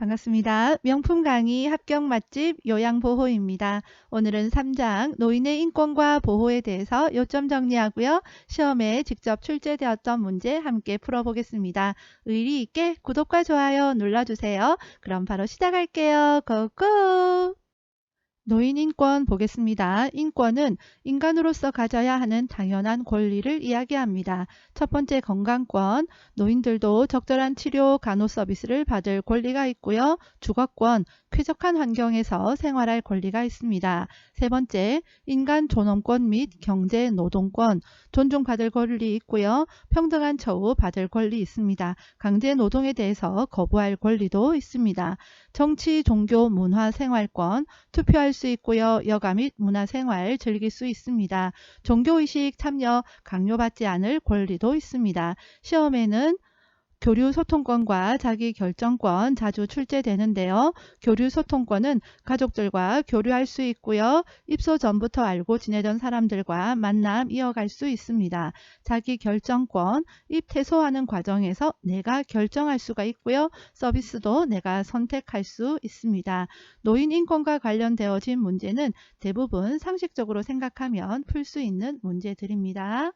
반갑습니다. 명품 강의 합격 맛집 요양보호입니다. 오늘은 3장 노인의 인권과 보호에 대해서 요점 정리하고요. 시험에 직접 출제되었던 문제 함께 풀어보겠습니다. 의리 있게 구독과 좋아요 눌러주세요. 그럼 바로 시작할게요. 고고! 노인 인권 보겠습니다. 인권은 인간으로서 가져야 하는 당연한 권리를 이야기합니다. 첫 번째 건강권, 노인들도 적절한 치료, 간호 서비스를 받을 권리가 있고요. 주거권, 쾌적한 환경에서 생활할 권리가 있습니다. 세 번째, 인간 존엄권 및 경제 노동권, 존중받을 권리 있고요. 평등한 처우 받을 권리 있습니다. 강제 노동에 대해서 거부할 권리도 있습니다. 정치, 종교, 문화, 생활권, 투표할 수 있고요. 여가 및 문화생활 즐길 수 있습니다. 종교의식 참여 강요받지 않을 권리도 있습니다. 시험에는 교류 소통권과 자기 결정권 자주 출제되는데요. 교류 소통권은 가족들과 교류할 수 있고요. 입소 전부터 알고 지내던 사람들과 만남 이어갈 수 있습니다. 자기 결정권, 입 퇴소하는 과정에서 내가 결정할 수가 있고요. 서비스도 내가 선택할 수 있습니다. 노인 인권과 관련되어진 문제는 대부분 상식적으로 생각하면 풀 수 있는 문제들입니다.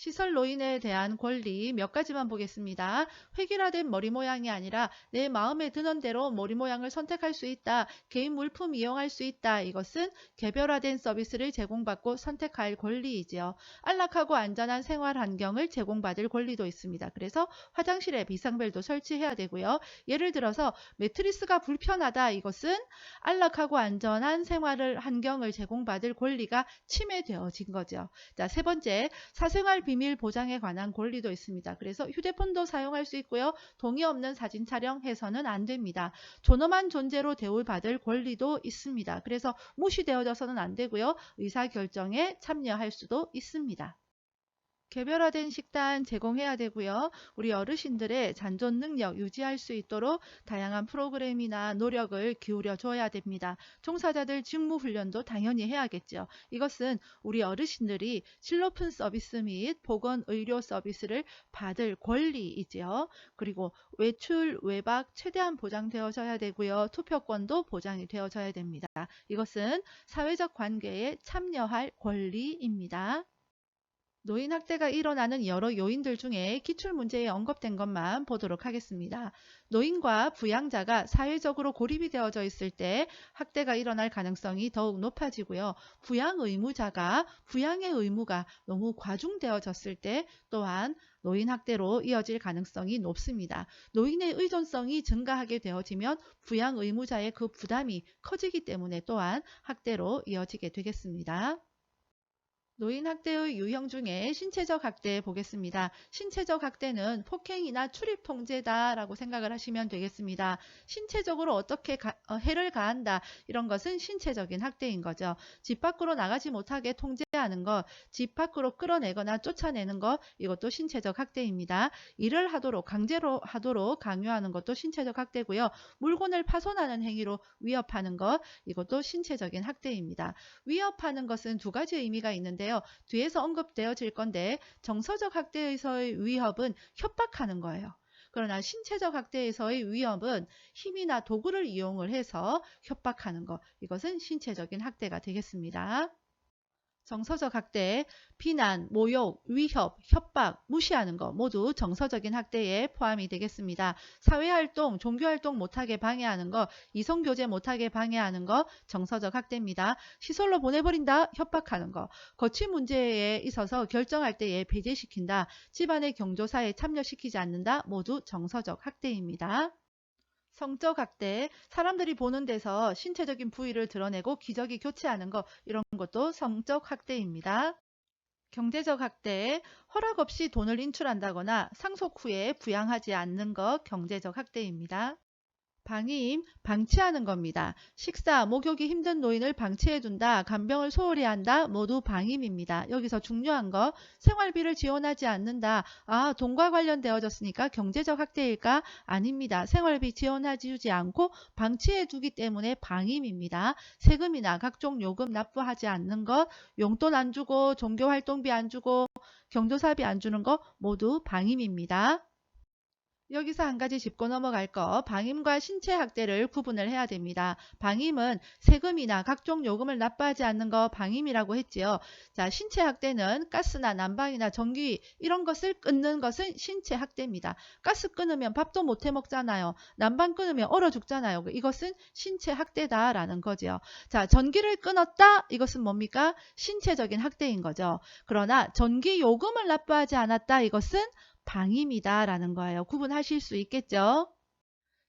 시설 노인에 대한 권리 몇 가지만 보겠습니다. 획일화된 머리 모양이 아니라 내 마음에 드는 대로 머리 모양을 선택할 수 있다. 개인 물품 이용할 수 있다. 이것은 개별화된 서비스를 제공받고 선택할 권리이지요. 안락하고 안전한 생활 환경을 제공받을 권리도 있습니다. 그래서 화장실에 비상벨도 설치해야 되고요. 예를 들어서 매트리스가 불편하다. 이것은 안락하고 안전한 생활을 환경을 제공받을 권리가 침해되어진 거죠. 자, 세 번째, 사생활 비밀 보장에 관한 권리도 있습니다. 그래서 휴대폰도 사용할 수 있고요. 동의 없는 사진 촬영해서는 안 됩니다. 존엄한 존재로 대우받을 권리도 있습니다. 그래서 무시되어져서는 안 되고요. 의사결정에 참여할 수도 있습니다. 개별화된 식단 제공해야 되고요. 우리 어르신들의 잔존 능력 유지할 수 있도록 다양한 프로그램이나 노력을 기울여 줘야 됩니다. 종사자들 직무 훈련도 당연히 해야겠죠. 이것은 우리 어르신들이 질 높은 서비스 및 보건 의료 서비스를 받을 권리이지요. 그리고 외출 외박 최대한 보장되어져야 되고요. 투표권도 보장이 되어져야 됩니다. 이것은 사회적 관계에 참여할 권리입니다. 노인 학대가 일어나는 여러 요인들 중에 기출 문제에 언급된 것만 보도록 하겠습니다. 노인과 부양자가 사회적으로 고립이 되어져 있을 때 학대가 일어날 가능성이 더욱 높아지고요. 부양 의무자가 부양의 의무가 너무 과중되어졌을 때 또한 노인 학대로 이어질 가능성이 높습니다. 노인의 의존성이 증가하게 되어지면 부양 의무자의 그 부담이 커지기 때문에 또한 학대로 이어지게 되겠습니다. 노인 학대의 유형 중에 신체적 학대 보겠습니다. 신체적 학대는 폭행이나 출입 통제다라고 생각을 하시면 되겠습니다. 신체적으로 어떻게 가, 어, 해를 가한다 이런 것은 신체적인 학대인 거죠. 집 밖으로 나가지 못하게 통제하는 것, 집 밖으로 끌어내거나 쫓아내는 것 이것도 신체적 학대입니다. 일을 하도록 강제로 하도록 강요하는 것도 신체적 학대고요. 물건을 파손하는 행위로 위협하는 것 이것도 신체적인 학대입니다. 위협하는 것은 두 가지 의미가 있는데 요. 있는데요. 뒤에서 언급되어질 건데 정서적 학대에서의 위협은 협박하는 거예요. 그러나 신체적 학대에서의 위협은 힘이나 도구를 이용을 해서 협박하는 것. 이것은 신체적인 학대가 되겠습니다. 정서적 학대, 비난, 모욕, 위협, 협박, 무시하는 것 모두 정서적인 학대에 포함이 되겠습니다. 사회활동, 종교활동 못하게 방해하는 것, 이성교제 못하게 방해하는 것 정서적 학대입니다. 시설로 보내버린다, 협박하는 것, 거취 문제에 있어서 결정할 때에 배제시킨다, 집안의 경조사에 참여시키지 않는다 모두 정서적 학대입니다. 성적 학대, 사람들이 보는 데서 신체적인 부위를 드러내고 기저귀 교체하는 것 이런 것도 성적 학대입니다. 경제적 학대, 허락 없이 돈을 인출한다거나 상속 후에 부양하지 않는 것 경제적 학대입니다. 방임, 방치하는 겁니다. 식사, 목욕이 힘든 노인을 방치해둔다, 간병을 소홀히 한다, 모두 방임입니다. 여기서 중요한 거, 생활비를 지원하지 않는다. 아, 돈과 관련되어졌으니까 경제적 학대일까? 아닙니다. 생활비 지원하지 않고 방치해두기 때문에 방임입니다. 세금이나 각종 요금 납부하지 않는 것, 용돈 안 주고, 종교활동비 안 주고, 경조사비 안 주는 거 모두 방임입니다. 여기서 한 가지 짚고 넘어갈 거 방임과 신체 학대를 구분을 해야 됩니다. 방임은 세금이나 각종 요금을 납부하지 않는 거 방임이라고 했지요. 자, 신체 학대는 가스나 난방이나 전기 이런 것을 끊는 것은 신체 학대입니다. 가스 끊으면 밥도 못 해 먹잖아요. 난방 끊으면 얼어 죽잖아요. 이것은 신체 학대다라는 거죠. 자, 전기를 끊었다 이것은 뭡니까? 신체적인 학대인 거죠. 그러나 전기 요금을 납부하지 않았다 이것은 방임이다라는 거예요. 구분하실 수 있겠죠?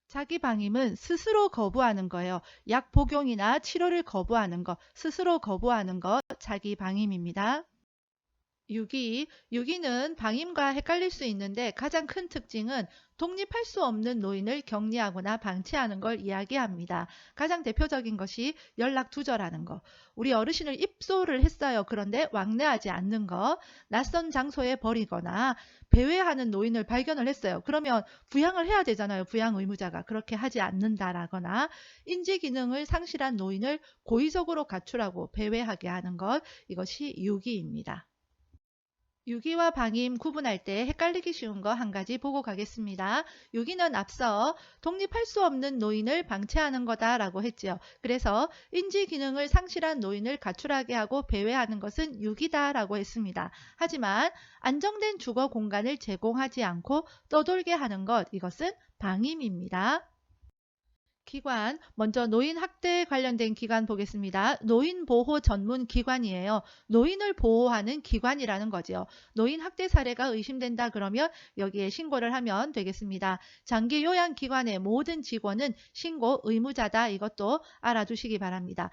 자기 방임은 스스로 거부하는 거예요. 약 복용이나 치료를 거부하는 거, 스스로 거부하는 거 자기 방임입니다. 유기, 유기는 방임과 헷갈릴 수 있는데 가장 큰 특징은 독립할 수 없는 노인을 격리하거나 방치하는 걸 이야기합니다. 가장 대표적인 것이 연락 두절하는 거. 우리 어르신을 입소를 했어요. 그런데 왕래하지 않는 거. 낯선 장소에 버리거나 배회하는 노인을 발견을 했어요. 그러면 부양을 해야 되잖아요. 부양 의무자가. 그렇게 하지 않는다라거나 인지 기능을 상실한 노인을 고의적으로 가출하고 배회하게 하는 것. 이것이 유기입니다. 유기와 방임 구분할 때 헷갈리기 쉬운 거 한 가지 보고 가겠습니다. 유기는 앞서 독립할 수 없는 노인을 방치하는 거다라고 했지요. 그래서 인지 기능을 상실한 노인을 가출하게 하고 배회하는 것은 유기다라고 했습니다. 하지만 안정된 주거 공간을 제공하지 않고 떠돌게 하는 것 이것은 방임입니다. 기관, 먼저 노인 학대에 관련된 기관 보겠습니다. 노인 보호 전문 기관이에요. 노인을 보호하는 기관이라는 거죠. 노인 학대 사례가 의심된다 그러면 여기에 신고를 하면 되겠습니다. 장기 요양 기관의 모든 직원은 신고 의무자다. 이것도 알아두시기 바랍니다.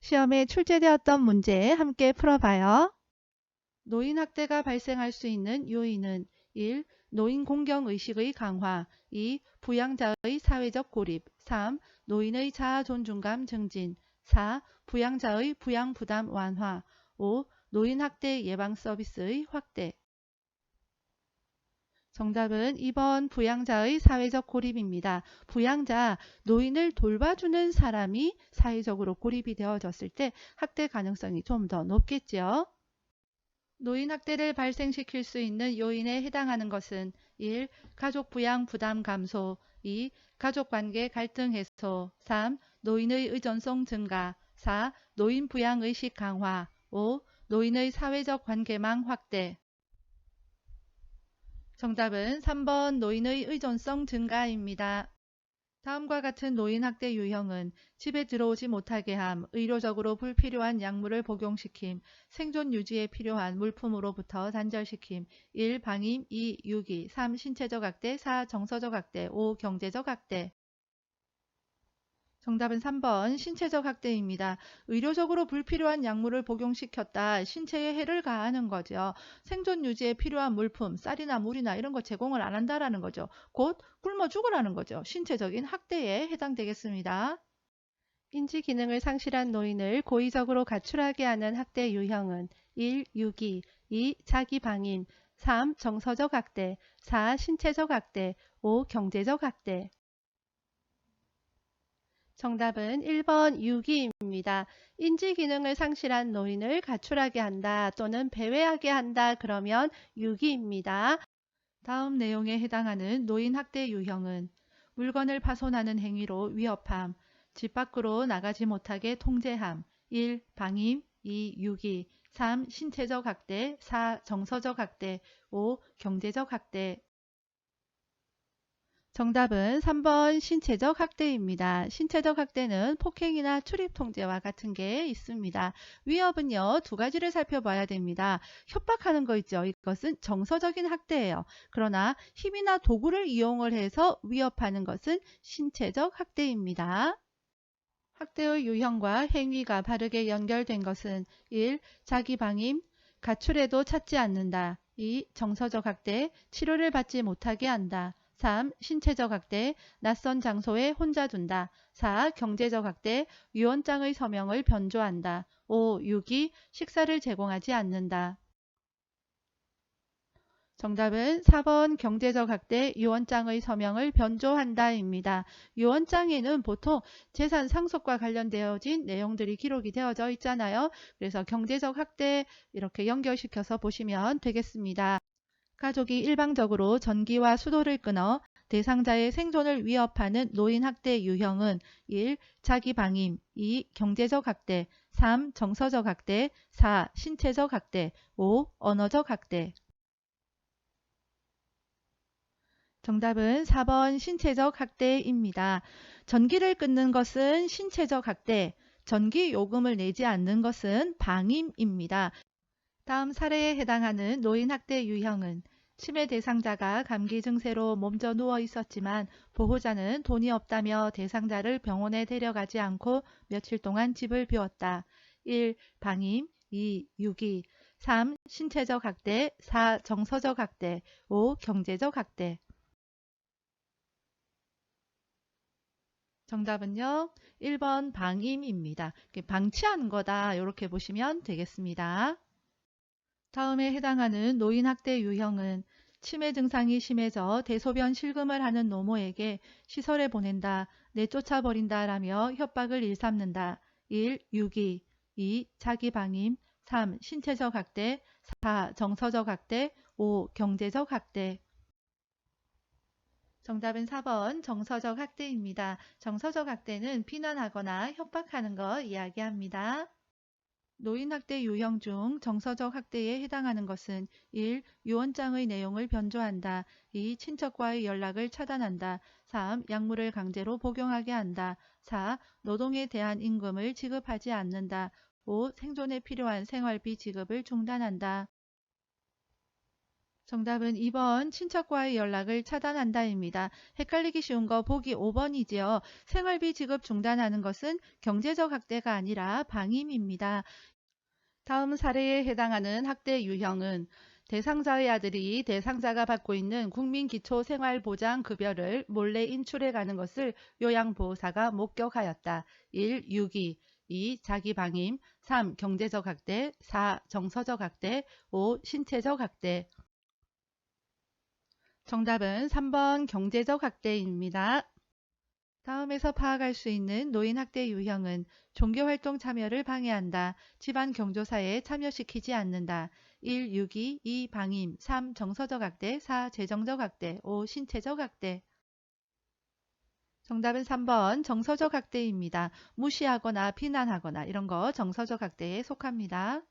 시험에 출제되었던 문제 함께 풀어봐요. 노인 학대가 발생할 수 있는 요인은 1. 노인 공경 의식의 강화 2. 부양자의 사회적 고립 3. 노인의 자아 존중감 증진 4. 부양자의 부양 부담 완화 5. 노인 학대 예방 서비스의 확대 정답은 2번 부양자의 사회적 고립입니다. 부양자, 노인을 돌봐주는 사람이 사회적으로 고립이 되어졌을 때 학대 가능성이 좀 더 높겠죠. 노인 학대를 발생시킬 수 있는 요인에 해당하는 것은 1. 가족 부양 부담 감소 2. 가족 관계 갈등 해소 3. 노인의 의존성 증가 4. 노인 부양 의식 강화 5. 노인의 사회적 관계망 확대 정답은 3번 노인의 의존성 증가입니다. 다음과 같은 노인 학대 유형은 집에 들어오지 못하게 함, 의료적으로 불필요한 약물을 복용시킴, 생존 유지에 필요한 물품으로부터 단절시킴, 1. 방임, 2. 유기, 3. 신체적 학대, 4. 정서적 학대, 5. 경제적 학대 정답은 3번 신체적 학대입니다. 의료적으로 불필요한 약물을 복용시켰다. 신체에 해를 가하는 거죠. 생존 유지에 필요한 물품, 쌀이나 물이나 이런 거 제공을 안 한다라는 거죠. 곧 굶어 죽으라는 거죠. 신체적인 학대에 해당되겠습니다. 인지 기능을 상실한 노인을 고의적으로 가출하게 하는 학대 유형은 1. 유기 2. 자기 방임 3. 정서적 학대 4. 신체적 학대 5. 경제적 학대 정답은 1번 유기입니다. 인지 기능을 상실한 노인을 가출하게 한다 또는 배회하게 한다 그러면 유기입니다. 다음 내용에 해당하는 노인 학대 유형은 물건을 파손하는 행위로 위협함, 집 밖으로 나가지 못하게 통제함, 1. 방임, 2. 유기, 3. 신체적 학대, 4. 정서적 학대, 5. 경제적 학대 정답은 3번 신체적 학대입니다. 신체적 학대는 폭행이나 출입 통제와 같은 게 있습니다. 위협은요, 두 가지를 살펴봐야 됩니다. 협박하는 거 있죠. 이것은 정서적인 학대예요. 그러나 힘이나 도구를 이용을 해서 위협하는 것은 신체적 학대입니다. 학대의 유형과 행위가 바르게 연결된 것은 1. 자기 방임, 가출해도 찾지 않는다. 2. 정서적 학대, 치료를 받지 못하게 한다. 3. 신체적 학대, 낯선 장소에 혼자 둔다. 4. 경제적 학대, 유언장의 서명을 변조한다. 5. 유기, 식사를 제공하지 않는다. 정답은 4번 경제적 학대 유언장의 서명을 변조한다입니다. 유언장에는 보통 재산 상속과 관련되어진 내용들이 기록이 되어져 있잖아요. 그래서 경제적 학대 이렇게 연결시켜서 보시면 되겠습니다. 가족이 일방적으로 전기와 수도를 끊어 대상자의 생존을 위협하는 노인 학대 유형은 1. 자기 방임 2. 경제적 학대 3. 정서적 학대 4. 신체적 학대 5. 언어적 학대 정답은 4번 신체적 학대입니다. 전기를 끊는 것은 신체적 학대, 전기 요금을 내지 않는 것은 방임입니다. 다음 사례에 해당하는 노인 학대 유형은 치매 대상자가 감기 증세로 몸져 누워 있었지만 보호자는 돈이 없다며 대상자를 병원에 데려가지 않고 며칠 동안 집을 비웠다. 1. 방임 2. 유기 3. 신체적 학대 4. 정서적 학대 5. 경제적 학대 정답은요. 1번 방임입니다. 방치하는 거다. 이렇게 보시면 되겠습니다. 다음에 해당하는 노인학대 유형은 치매 증상이 심해져 대소변 실금을 하는 노모에게 시설에 보낸다, 내쫓아 버린다 라며 협박을 일삼는다. 1. 유기 2. 자기 방임 3. 신체적 학대 4. 정서적 학대 5. 경제적 학대 정답은 4번 정서적 학대입니다. 정서적 학대는 비난하거나 협박하는 것 이야기합니다. 노인 학대 유형 중 정서적 학대에 해당하는 것은 1. 유언장의 내용을 변조한다. 2. 친척과의 연락을 차단한다. 3. 약물을 강제로 복용하게 한다. 4. 노동에 대한 임금을 지급하지 않는다. 5. 생존에 필요한 생활비 지급을 중단한다. 정답은 2번 친척과의 연락을 차단한다입니다. 헷갈리기 쉬운 거 보기 5번이지요. 생활비 지급 중단하는 것은 경제적 학대가 아니라 방임입니다. 다음 사례에 해당하는 학대 유형은 대상자의 아들이 대상자가 받고 있는 국민기초생활보장급여를 몰래 인출해 가는 것을 요양보호사가 목격하였다. 1. 유기 2. 자기방임 3. 경제적 학대 4. 정서적 학대 5. 신체적 학대 정답은 3번 경제적 학대입니다. 다음에서 파악할 수 있는 노인 학대 유형은 종교 활동 참여를 방해한다. 집안 경조사에 참여시키지 않는다. 1. 유기 2. 방임 3. 정서적 학대 4. 재정적 학대 5. 신체적 학대 정답은 3번 정서적 학대입니다. 무시하거나 비난하거나 이런 거 정서적 학대에 속합니다.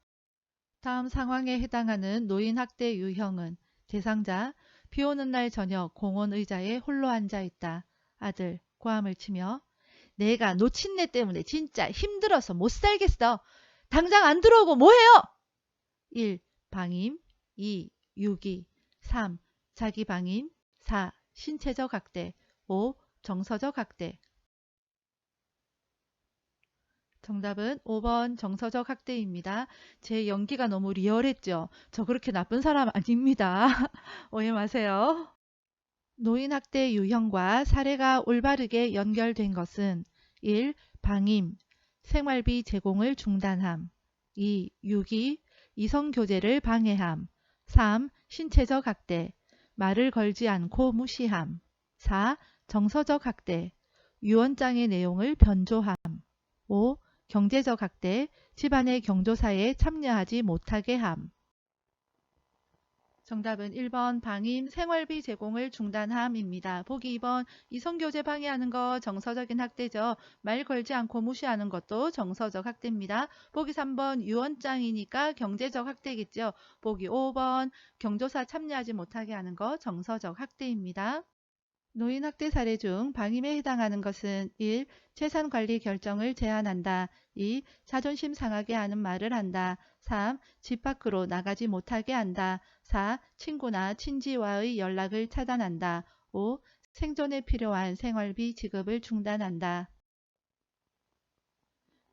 다음 상황에 해당하는 노인 학대 유형은 대상자 비 오는 날 저녁 공원 의자에 홀로 앉아 있다. 아들 고함을 치며 내가 놓친 내 때문에 진짜 힘들어서 못 살겠어. 당장 안 들어오고 뭐해요? 1. 방임 2. 유기 3. 자기 방임 4. 신체적 학대 5. 정서적 학대 정답은 5번 정서적 학대입니다. 제 연기가 너무 리얼했죠? 저 그렇게 나쁜 사람 아닙니다. 오해 마세요. 노인 학대 유형과 사례가 올바르게 연결된 것은 1. 방임, 생활비 제공을 중단함 2. 유기, 이성교제를 방해함 3. 신체적 학대, 말을 걸지 않고 무시함 4. 정서적 학대, 유언장의 내용을 변조함 5. 경제적 학대, 집안의 경조사에 참여하지 못하게 함. 정답은 1번 방임 생활비 제공을 중단함입니다. 보기 2번 이성교제 방해하는 거 정서적인 학대죠. 말 걸지 않고 무시하는 것도 정서적 학대입니다. 보기 3번 유언장이니까 경제적 학대겠죠. 보기 5번 경조사 참여하지 못하게 하는 거 정서적 학대입니다. 노인 학대 사례 중 방임에 해당하는 것은 1. 재산 관리 결정을 제한한다. 2. 자존심 상하게 하는 말을 한다. 3. 집 밖으로 나가지 못하게 한다. 4. 친구나 친지와의 연락을 차단한다. 5. 생존에 필요한 생활비 지급을 중단한다.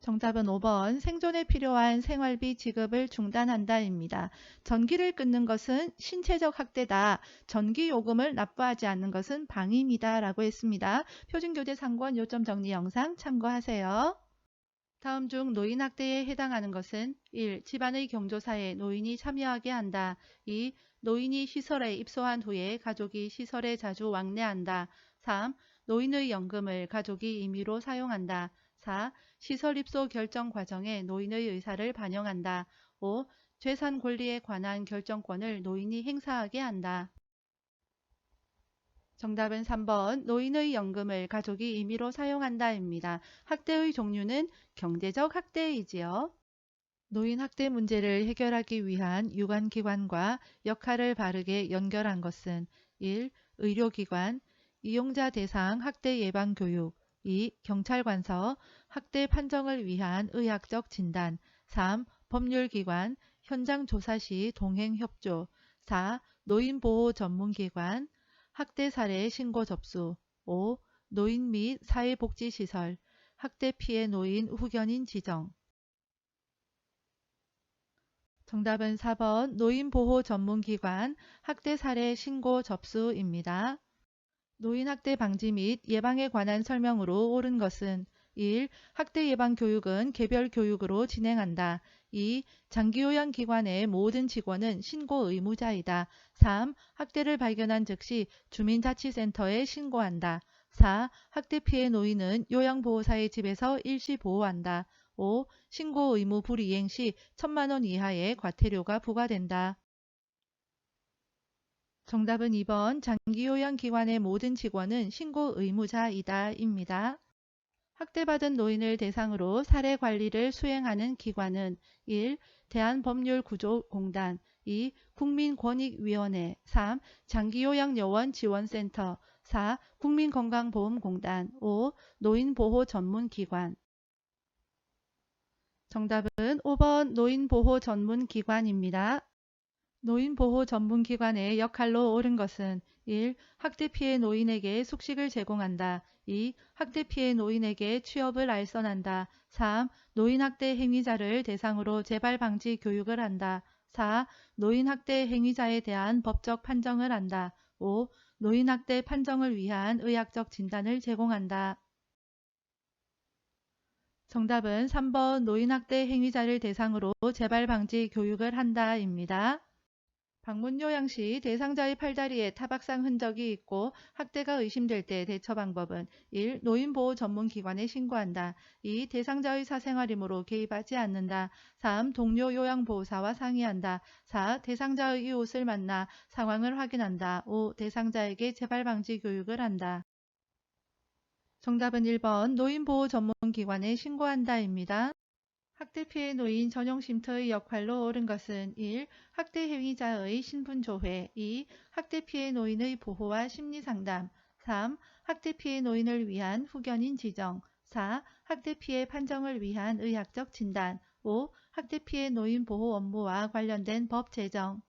정답은 5번 생존에 필요한 생활비 지급을 중단한다입니다. 전기를 끊는 것은 신체적 학대다. 전기 요금을 납부하지 않는 것은 방임이다 라고 했습니다. 표준교재 상권 요점 정리 영상 참고하세요. 다음 중 노인 학대에 해당하는 것은 1. 집안의 경조사에 노인이 참여하게 한다. 2. 노인이 시설에 입소한 후에 가족이 시설에 자주 왕래한다. 3. 노인의 연금을 가족이 임의로 사용한다. 4. 시설 입소 결정 과정에 노인의 의사를 반영한다. 5. 재산 권리에 관한 결정권을 노인이 행사하게 한다. 정답은 3번 노인의 연금을 가족이 임의로 사용한다입니다. 학대의 종류는 경제적 학대이지요. 노인 학대 문제를 해결하기 위한 유관기관과 역할을 바르게 연결한 것은 1. 의료기관, 이용자 대상 학대 예방 교육 2. 경찰관서, 학대 판정을 위한 의학적 진단 3. 법률기관, 현장 조사 시 동행 협조 4. 노인보호 전문기관, 학대 사례 신고 접수 5. 노인 및 사회복지시설, 학대 피해 노인 후견인 지정 정답은 4번 노인보호 전문기관 학대 사례 신고 접수입니다. 노인학대 방지 및 예방에 관한 설명으로 옳은 것은 1. 학대 예방 교육은 개별 교육으로 진행한다. 2. 장기요양 기관의 모든 직원은 신고 의무자이다. 3. 학대를 발견한 즉시 주민자치센터에 신고한다. 4. 학대 피해 노인은 요양보호사의 집에서 일시 보호한다. 5. 신고 의무 불이행 시 1천만원 이하의 과태료가 부과된다. 정답은 2번 장기요양 기관의 모든 직원은 신고 의무자이다 입니다. 학대받은 노인을 대상으로 사례 관리를 수행하는 기관은 1. 대한법률구조공단 2. 국민권익위원회 3. 장기요양요원지원센터 4. 국민건강보험공단 5. 노인보호전문기관 정답은 5번 노인보호전문기관입니다. 노인보호 전문기관의 역할로 옳은 것은 1. 학대 피해 노인에게 숙식을 제공한다. 2. 학대 피해 노인에게 취업을 알선한다. 3. 노인학대 행위자를 대상으로 재발 방지 교육을 한다. 4. 노인학대 행위자에 대한 법적 판정을 한다. 5. 노인학대 판정을 위한 의학적 진단을 제공한다. 정답은 3번 노인학대 행위자를 대상으로 재발 방지 교육을 한다입니다. 방문 요양 시 대상자의 팔다리에 타박상 흔적이 있고 학대가 의심될 때 대처 방법은 1. 노인보호 전문기관에 신고한다. 2. 대상자의 사생활이므로 개입하지 않는다. 3. 동료 요양보호사와 상의한다. 4. 대상자의 이웃을 만나 상황을 확인한다. 5. 대상자에게 재발 방지 교육을 한다. 정답은 1번 노인보호 전문기관에 신고한다입니다. 학대 피해 노인 전용 쉼터의 역할로 옳은 것은 1. 학대 행위자의 신분 조회 2. 학대 피해 노인의 보호와 심리 상담 3. 학대 피해 노인을 위한 후견인 지정 4. 학대 피해 판정을 위한 의학적 진단 5. 학대 피해 노인 보호 업무와 관련된 법 제정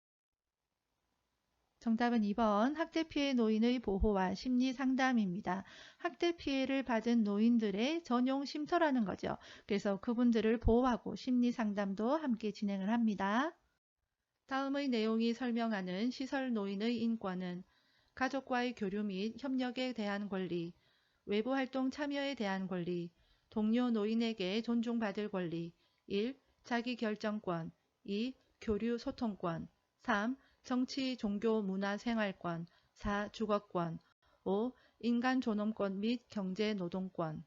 정답은 2번 학대 피해 노인의 보호와 심리 상담입니다. 학대 피해를 받은 노인들의 전용 쉼터라는 거죠. 그래서 그분들을 보호하고 심리 상담도 함께 진행을 합니다. 다음의 내용이 설명하는 시설 노인의 인권은 가족과의 교류 및 협력에 대한 권리, 외부 활동 참여에 대한 권리, 동료 노인에게 존중받을 권리, 1. 자기 결정권, 2. 교류 소통권, 3. 정치, 종교, 문화, 생활권 4. 주거권 5. 인간 존엄권 및 경제 노동권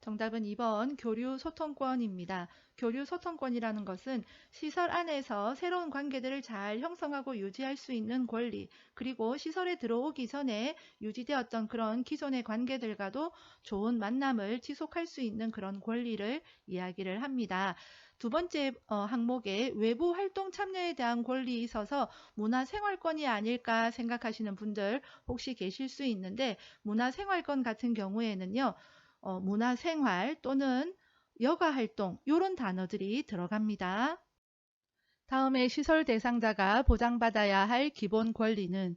정답은 2번 교류 소통권입니다. 교류 소통권이라는 것은 시설 안에서 새로운 관계들을 잘 형성하고 유지할 수 있는 권리 그리고 시설에 들어오기 전에 유지되었던 그런 기존의 관계들과도 좋은 만남을 지속할 수 있는 그런 권리를 이야기를 합니다. 두 번째 어, 항목에 외부 활동 참여에 대한 권리 있어서 문화생활권이 아닐까 생각하시는 분들 혹시 계실 수 있는데 문화생활권 같은 경우에는요. 어, 문화생활 또는 여가활동 이런 단어들이 들어갑니다. 다음에 시설 대상자가 보장받아야 할 기본 권리는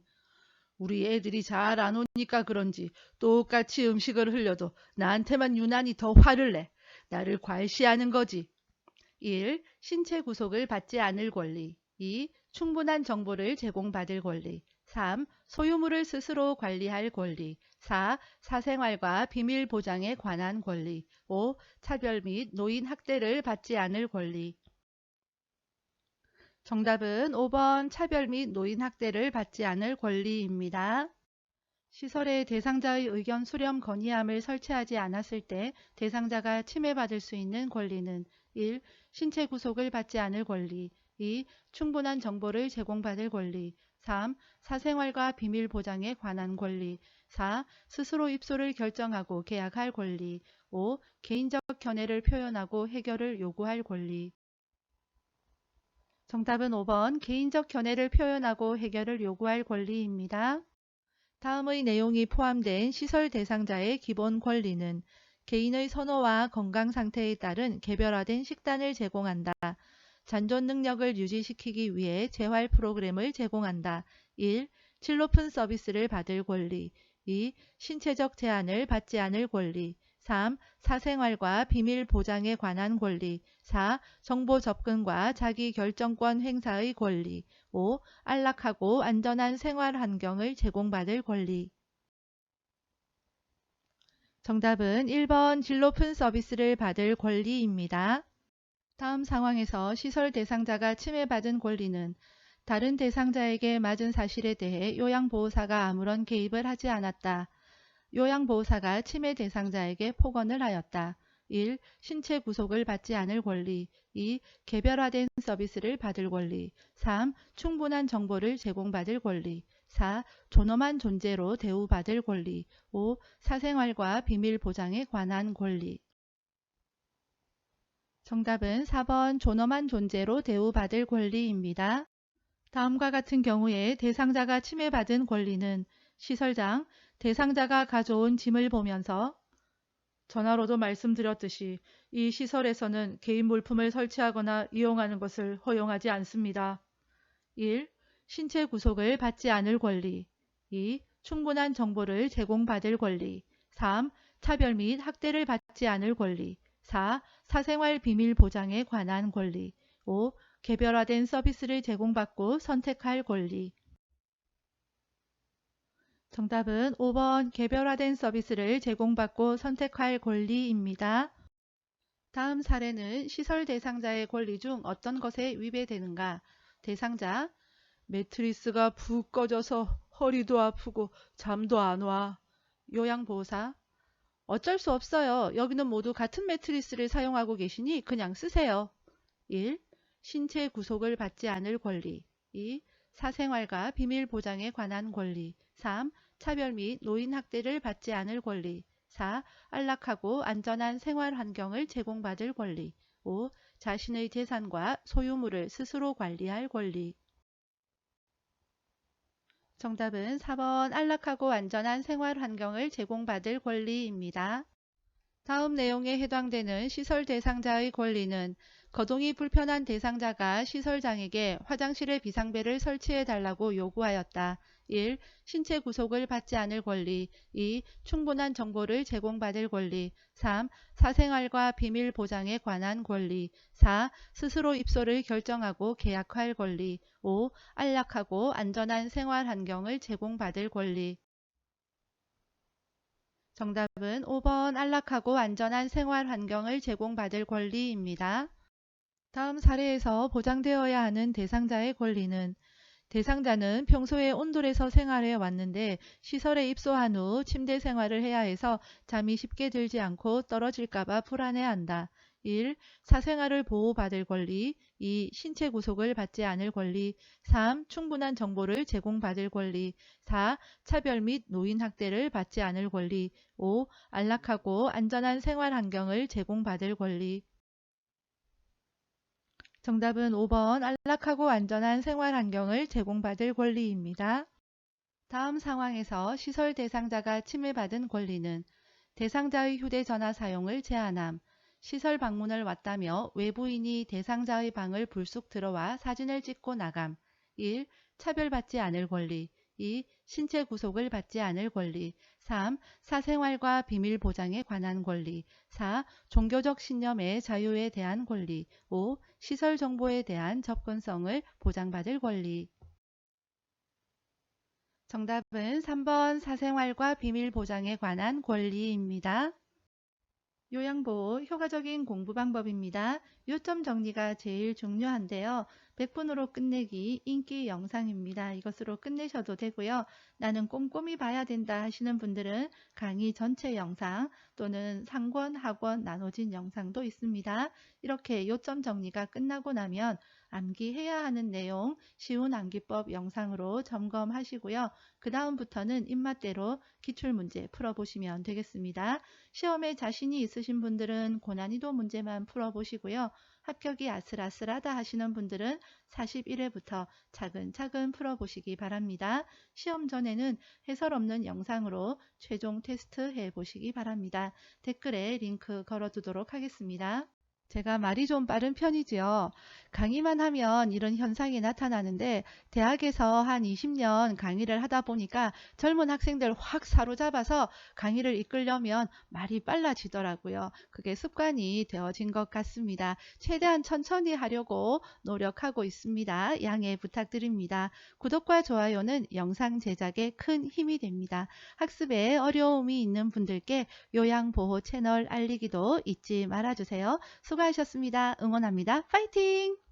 우리 애들이 잘 안 오니까 그런지 똑같이 음식을 흘려도 나한테만 유난히 더 화를 내. 나를 괄시하는 거지. 1. 신체 구속을 받지 않을 권리 2. 충분한 정보를 제공받을 권리 3. 소유물을 스스로 관리할 권리 4. 사생활과 비밀 보장에 관한 권리 5. 차별 및 노인 학대를 받지 않을 권리 정답은 5번 차별 및 노인 학대를 받지 않을 권리입니다. 시설에 대상자의 의견 수렴 건의함을 설치하지 않았을 때 대상자가 침해받을 수 있는 권리는 1. 신체 구속을 받지 않을 권리 2. 충분한 정보를 제공받을 권리 3. 사생활과 비밀 보장에 관한 권리 4. 스스로 입소를 결정하고 계약할 권리 5. 개인적 견해를 표현하고 해결을 요구할 권리 정답은 5번 개인적 견해를 표현하고 해결을 요구할 권리입니다. 다음의 내용이 포함된 시설 대상자의 기본 권리는 개인의 선호와 건강 상태에 따른 개별화된 식단을 제공한다. 잔존 능력을 유지시키기 위해 재활 프로그램을 제공한다. 1. 질 높은 서비스를 받을 권리 2. 신체적 제한을 받지 않을 권리 3. 사생활과 비밀 보장에 관한 권리 4. 정보 접근과 자기 결정권 행사의 권리 5. 안락하고 안전한 생활 환경을 제공받을 권리 정답은 1번 질 높은 서비스를 받을 권리입니다. 다음 상황에서 시설 대상자가 침해받은 권리는 다른 대상자에게 맞은 사실에 대해 요양보호사가 아무런 개입을 하지 않았다. 요양보호사가 침해 대상자에게 폭언을 하였다. 1. 신체 구속을 받지 않을 권리 2. 개별화된 서비스를 받을 권리 3. 충분한 정보를 제공받을 권리 4. 존엄한 존재로 대우받을 권리 5. 사생활과 비밀 보장에 관한 권리 정답은 4번 존엄한 존재로 대우받을 권리입니다. 다음과 같은 경우에 대상자가 침해받은 권리는 시설장, 대상자가 가져온 짐을 보면서 전화로도 말씀드렸듯이 이 시설에서는 개인 물품을 설치하거나 이용하는 것을 허용하지 않습니다. 1. 신체 구속을 받지 않을 권리 2. 충분한 정보를 제공받을 권리 3. 차별 및 학대를 받지 않을 권리 4. 사생활 비밀 보장에 관한 권리 5. 개별화된 서비스를 제공받고 선택할 권리 정답은 5번 개별화된 서비스를 제공받고 선택할 권리입니다. 다음 사례는 시설 대상자의 권리 중 어떤 것에 위배되는가? 대상자 매트리스가 푹 꺼져서 허리도 아프고 잠도 안 와. 요양보호사 어쩔 수 없어요. 여기는 모두 같은 매트리스를 사용하고 계시니 그냥 쓰세요. 1. 신체 구속을 받지 않을 권리 2. 사생활과 비밀 보장에 관한 권리 3. 차별 및 노인 학대를 받지 않을 권리 4. 안락하고 안전한 생활 환경을 제공받을 권리 5. 자신의 재산과 소유물을 스스로 관리할 권리 정답은 4번 안락하고 안전한 생활 환경을 제공받을 권리입니다. 다음 내용에 해당되는 시설 대상자의 권리는 거동이 불편한 대상자가 시설장에게 화장실에 비상벨을 설치해 달라고 요구하였다. 1. 신체 구속을 받지 않을 권리 2. 충분한 정보를 제공받을 권리 3. 사생활과 비밀 보장에 관한 권리 4. 스스로 입소를 결정하고 계약할 권리 5. 안락하고 안전한 생활 환경을 제공받을 권리 정답은 5번 안락하고 안전한 생활 환경을 제공받을 권리입니다. 다음 사례에서 보장되어야 하는 대상자의 권리는 대상자는 평소에 온돌에서 생활해 왔는데 시설에 입소한 후 침대 생활을 해야 해서 잠이 쉽게 들지 않고 떨어질까봐 불안해한다. 1. 사생활을 보호받을 권리 2. 신체 구속을 받지 않을 권리 3. 충분한 정보를 제공받을 권리 4. 차별 및 노인 학대를 받지 않을 권리 5. 안락하고 안전한 생활 환경을 제공받을 권리 정답은 5번 안락하고 안전한 생활 환경을 제공받을 권리입니다. 다음 상황에서 시설 대상자가 침해받은 권리는 대상자의 휴대전화 사용을 제한함, 시설 방문을 왔다며 외부인이 대상자의 방을 불쑥 들어와 사진을 찍고 나감. 1. 차별받지 않을 권리 2. 신체 구속을 받지 않을 권리 3. 사생활과 비밀 보장에 관한 권리 4. 종교적 신념의 자유에 대한 권리 5. 시설 정보에 대한 접근성을 보장받을 권리 정답은 3번 사생활과 비밀 보장에 관한 권리입니다. 요양보호 효과적인 공부 방법입니다. 요점 정리가 제일 중요한데요. 100분으로 끝내기 인기 영상입니다. 이것으로 끝내셔도 되고요. 나는 꼼꼼히 봐야 된다 하시는 분들은 강의 전체 영상 또는 상권, 학원 나눠진 영상도 있습니다. 이렇게 요점 정리가 끝나고 나면 암기해야 하는 내용 쉬운 암기법 영상으로 점검하시고요. 그 다음부터는 입맛대로 기출문제 풀어보시면 되겠습니다. 시험에 자신이 있으신 분들은 고난이도 문제만 풀어보시고요. 합격이 아슬아슬하다 하시는 분들은 41회부터 차근차근 풀어보시기 바랍니다. 시험 전에는 해설 없는 영상으로 최종 테스트 해보시기 바랍니다. 댓글에 링크 걸어두도록 하겠습니다. 제가 말이 좀 빠른 편이지요. 강의만 하면 이런 현상이 나타나는데 대학에서 한 20년 강의를 하다 보니까 젊은 학생들 확 사로잡아서 강의를 이끌려면 말이 빨라지더라고요. 그게 습관이 되어진 것 같습니다. 최대한 천천히 하려고 노력하고 있습니다. 양해 부탁드립니다. 구독과 좋아요는 영상 제작에 큰 힘이 됩니다. 학습에 어려움이 있는 분들께 요양보호 채널 알리기도 잊지 말아주세요. 수고하셨습니다. 응원합니다. 파이팅!